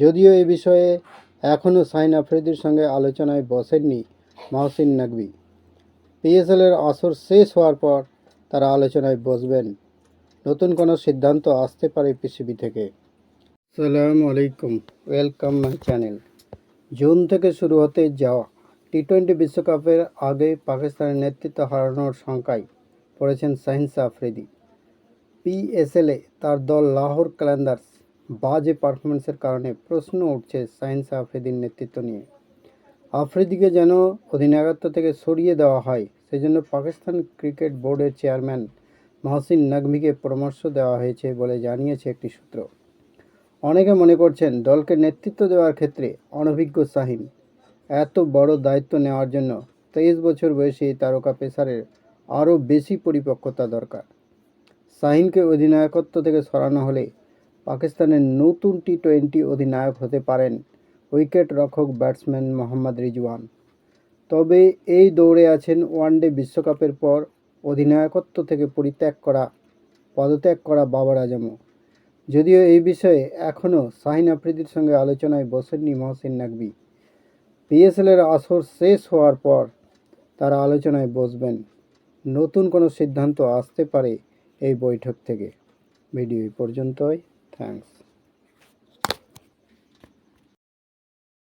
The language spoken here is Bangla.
যদিও এ বিষয়ে এখনও সাইন আফ্রিদির সঙ্গে আলোচনায় বসেননি মহসিন নাকবি পিএসএলের আসর শেষ হওয়ার পর তারা আলোচনায় বসবেন। নতুন কোনো সিদ্ধান্ত আসতে পারে পিসিবি থেকে। সালাম আলাইকুম। ওয়েলকাম মাই চ্যানেল জুন থেকে শুরু হতে যাওয়া টি টোয়েন্টি বিশ্বকাপের আগে পাকিস্তানের নেতৃত্ব হারানোর শঙ্কায় পড়েছেন শাহিনশা আফ্রিদি। পিএসএলে তার দল লাহোর ক্যালেন্ডার্স বাজে পারফরমেন্সের কারণে প্রশ্ন উঠছে শাহিনশা আফ্রিদির নেতৃত্ব নিয়ে। আফ্রিদিকে যেন অধিনায়কত্ব থেকে সরিয়ে দেওয়া হয়, সেজন্য পাকিস্তান ক্রিকেট বোর্ডের চেয়ারম্যান মহসিন নকভিকে পরামর্শ দেওয়া হয়েছে বলে জানিয়েছে একটি সূত্র। অনেকে মনে করছেন দলকে নেতৃত্ব দেওয়ার ক্ষেত্রে অনভিজ্ঞ শাহিন। এত বড় দায়িত্ব নেওয়ার জন্য তেইশ বছর বয়সী তারকা পেসারের আরও বেশি পরিপক্কতা দরকার। শাহিনকে অধিনায়কত্ব থেকে সরানো হলে পাকিস্তানের নতুন টি টোয়েন্টি অধিনায়ক হতে পারেন উইকেট রক্ষক ব্যাটসম্যান মোহাম্মদ রিজওয়ান। তবে এই দৌড়ে আছেন ওয়ানডে বিশ্বকাপের পর অধিনায়কত্ব থেকে পরিত্যাগ করা, পদত্যাগ করা বাবর আজমও। যদিও এই বিষয়ে এখনও শাহিন আফ্রিদির সঙ্গে আলোচনায় বসেননি মহসিন নাকবি পিএসএলের আসর শেষ হওয়ার পর তারা আলোচনায় বসবেন, নতুন কোনো সিদ্ধান্ত আসতে পারে এই বৈঠক থেকে। ভিডিও পর্যন্তই। Thanks.